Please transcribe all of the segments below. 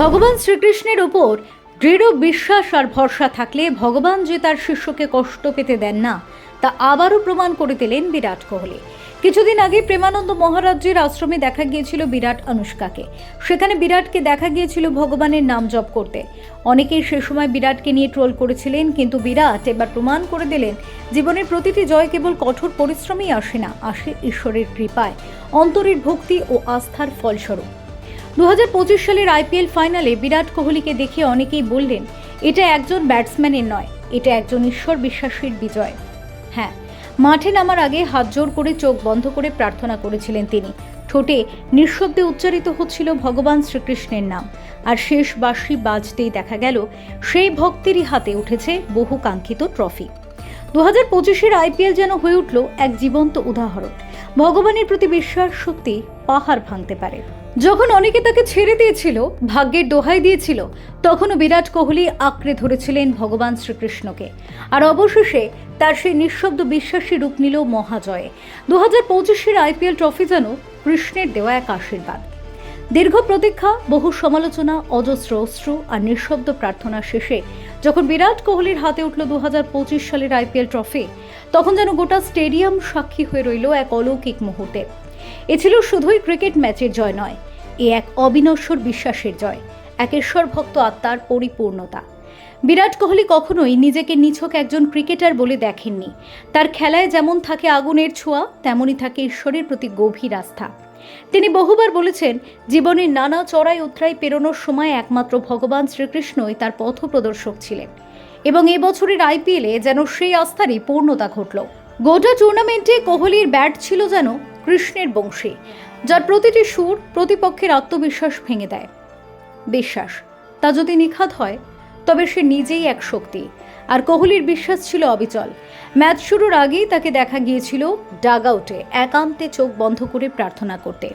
ভগবান শ্রীকৃষ্ণের উপর দৃঢ় বিশ্বাস আর ভরসা থাকলে ভগবান যে তার শিষ্যকে কষ্ট পেতে দেন না, তা আবারও প্রমাণ করে দিলেন বিরাট কোহলি। কিছুদিন আগে প্রেমানন্দ মহারাজ্যের আশ্রমে দেখা গিয়েছিল বিরাট অনুষ্কাকে। সেখানে বিরাটকে দেখা গিয়েছিল ভগবানের নাম জপ করতে। অনেকেই সে সময় বিরাটকে নিয়ে ট্রোল করেছিলেন, কিন্তু বিরাট এবার প্রমাণ করে দিলেন, জীবনের প্রতিটি জয় কেবল কঠোর পরিশ্রমই আসে না, আসে ঈশ্বরের কৃপায়। অন্তরের ভক্তি ও আস্থার ফলস্বরূপ। দু হাজার পঁচিশ সালের আইপিএল ফাইনালে বিরাট কোহলিকে দেখে অনেকেই বললেন, এটা একজন ব্যাটসম্যানের নয়, এটা একজন ঈশ্বর বিশ্বাসীর বিজয়। হ্যাঁ মাঠে নামার আগে হাত জোর করে চোখ বন্ধ করে প্রার্থনা করেছিলেন তিনি। ঠোঁটে নিঃশব্দে উচ্চারিত হচ্ছিল ভগবান শ্রীকৃষ্ণের নাম। আর শেষ বাঁশি বাজতেই দেখা গেল, সেই ভক্তেরই হাতে উঠেছে বহু কাঙ্ক্ষিত ট্রফি। দু হাজার পঁচিশের আইপিএল যেন হয়ে উঠল এক জীবন্ত উদাহরণ। ভগবানের প্রতি বিশ্বাস শক্তি পাহাড় ভাঙতে পারে। যখন অনেকে তাকে ছেড়ে দিয়েছিল, ভাগ্যের দোহাই দিয়েছিল, তখনও বিরাট কোহলি আঁকড়ে ধরেছিলেন ভগবান শ্রীকৃষ্ণকে। আর অবশেষে তার সেই নিঃশব্দ বিশ্বাসী রূপ নিল মহাজয়ে। দু হাজার পঁচিশের আইপিএল ট্রফি যেন কৃষ্ণের দেওয়া এক আশীর্বাদ। দীর্ঘ প্রতীক্ষা, বহু সমালোচনা, অজস্র অশ্রু আর নিঃশব্দ প্রার্থনা শেষে যখন বিরাট কোহলির হাতে উঠল দু হাজার পঁচিশ সালের আইপিএল ট্রফি, তখন যেন গোটা স্টেডিয়াম সাক্ষী হয়ে রইল এক অলৌকিক মুহূর্তে। এ ছিল শুধুই ক্রিকেট ম্যাচের জয় নয়, এ এক অবিনশ্বর বিশ্বাসের জয়, এক ঈশ্বর ভক্ত আত্মার পরিপূর্ণতা। বিরাট কোহলি কখনোই নিজেকে নিছক একজন ক্রিকেটার বলে দেখেননি। তার খেলায় যেমন থাকে আগুনের ছোঁয়া, তেমনই থাকে ঈশ্বরের প্রতি গভীর আস্থা। তিনি বহুবার বলেছেন, জীবনের নানা চড়াই উতরাই পেরোনোর সময় একমাত্র ভগবান শ্রীকৃষ্ণই তার পথ প্রদর্শক ছিলেন। এবং এবছরের আইপিএলে যেন সেই আস্থারই পূর্ণতা ঘটল। গোটা টুর্নামেন্টে কোহলির ব্যাট ছিল যেন কৃষ্ণের বংশী, যার প্রতিটি সুর প্রতিপক্ষের আত্মবিশ্বাস ভেঙে দেয়। বিশ্বাস, তা যদি নিখাত হয়, তবে সে নিজেই এক শক্তি। আর কোহলির বিশ্বাস ছিল অবিচল। ম্যাচ শুরুর আগেই তাকে দেখা গিয়েছিল ডাগ আউটে একান্তে চোখ বন্ধ করে প্রার্থনা করতে।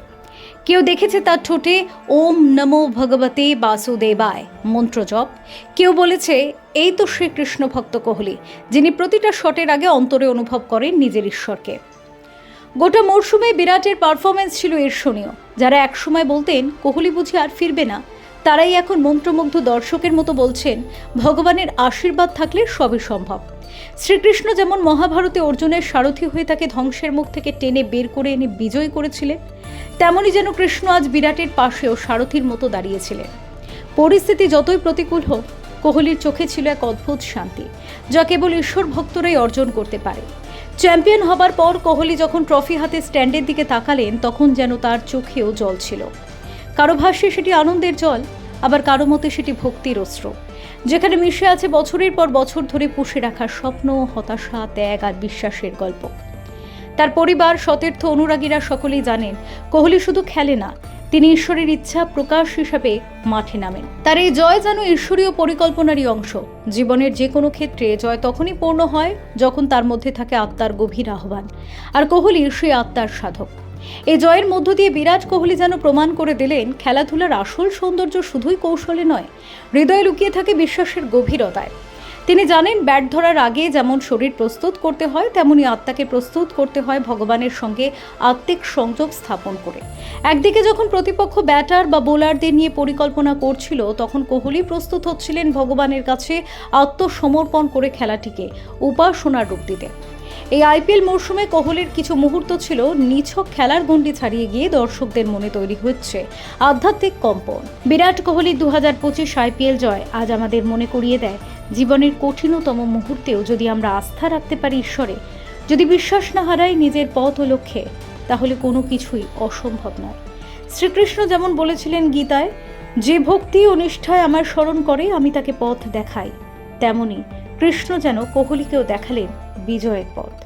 কেউ দেখেছে তার ঠোঁটে, ওম নমো ভগবতে বাসুদেবায় মন্ত্র জপ। কেউ বলেছে, এই তো শ্রীকৃষ্ণ ভক্ত কোহলি, যিনি প্রতিটা শটের আগে অন্তরে অনুভব করেন নিজের ঈশ্বরকে। গোটা মরশুমে বিরাটের পারফরমেন্স ছিল ঈর্ষণীয়। যারা একসময় বলতেন, কোহলি বুঝি আর ফিরবে না। তারাই এখন মন্ত্রমুগ্ধ দর্শকের মতো বলছেন, ভগবানের আশীর্বাদ থাকলে সবই সম্ভব। শ্রীকৃষ্ণ যেমন মহাভারতে অর্জুনের সারথি হয়ে তাকে ধ্বংসের মুখ থেকে টেনে বের করে এনে বিজয় করেছিলেন, তেমনই যেন কৃষ্ণ আজ বিরাটের পাশেও সারথির মতো দাঁড়িয়েছিলেন। পরিস্থিতি যতই প্রতিকূল হোক, কোহলির চোখে ছিল এক অদ্ভুত শান্তি, যা কেবল ঈশ্বর ভক্তরাই অর্জন করতে পারে। চ্যাম্পিয়ন হবার পর কোহলি যখন ট্রফি হাতে স্ট্যান্ডের দিকে তাকালেন, তখন যেন তার চোখেও জল ছিল। কারও ভাষ্যে সেটি আনন্দের জল, আবার কারও মতে সেটি ভক্তির অস্ত্র। যেখানে মিশে আছে বছরের পর বছর ধরে পুষে রাখা স্বপ্ন, হতাশা, ত্যাগ আর বিশ্বাসের গল্প। তার পরিবার, সতীর্থ অনুরাগীরা সকলেই জানেন, কোহলি শুধু খেলে না, তিনি ঈশ্বরের ইচ্ছা, প্রকাশ হিসাবে মাঠে নামেন। তার এই জয় যেন ঈশ্বরীয় পরিকল্পনারই অংশ। জীবনের যে কোনো ক্ষেত্রে জয় তখনই পূর্ণ হয় যখন তার মধ্যে থাকে আত্মার গভীর আহ্বান। আর কোহলি সেই আত্মার সাধক। এই জয়ের মধ্য দিয়ে বিরাট কোহলি যেন প্রমাণ করে দিলেন, খেলাধুলার আসল সৌন্দর্য শুধুই কৌশলে নয়, হৃদয়ে লুকিয়ে থাকে বিশ্বাসের গভীরতায়। তিনি জানেন, ব্যাট ধরার আগে যেমন শরীর প্রস্তুত করতে হয়, তেমনি আত্মাকে প্রস্তুত করতে হয় ভগবানের সঙ্গে আত্মিক সংযোগ স্থাপন করে। একদিকে যখন প্রতিপক্ষ ব্যাটার বা বোলারদের নিয়ে পরিকল্পনা করছিল, তখন কোহলি প্রস্তুত হচ্ছিলেন ভগবানের কাছে আত্মসমর্পণ করে খেলাটিকে উপাসনার রূপ দিতে। এই আইপিএল মরশুমে কোহলির কিছু মুহূর্ত ছিল নিছক খেলার গণ্ডি ছাড়িয়ে গিয়ে দর্শকদের মনে তৈরি হচ্ছে আধ্যাত্মিক কম্পন। বিরাট কোহলি দু হাজার পঁচিশ আইপিএল জয় আজ আমাদের মনে করিয়ে দেয় জীবনের কঠিনতম মুহূর্তেও যদি আমরা আস্থা রাখতে পারি ঈশ্বরে, যদি বিশ্বাস না হারাই নিজের পথ ও লক্ষ্যে, তাহলে কোনো কিছুই অসম্ভব নয়। শ্রীকৃষ্ণ যেমন বলেছিলেন গীতায়, যে ভক্তি ও নিষ্ঠায় আমার স্মরণ করে, আমি তাকে পথ দেখাই। তেমনি কৃষ্ণ যেন কোহলিকেও দেখালেন বিজয়ের পথ।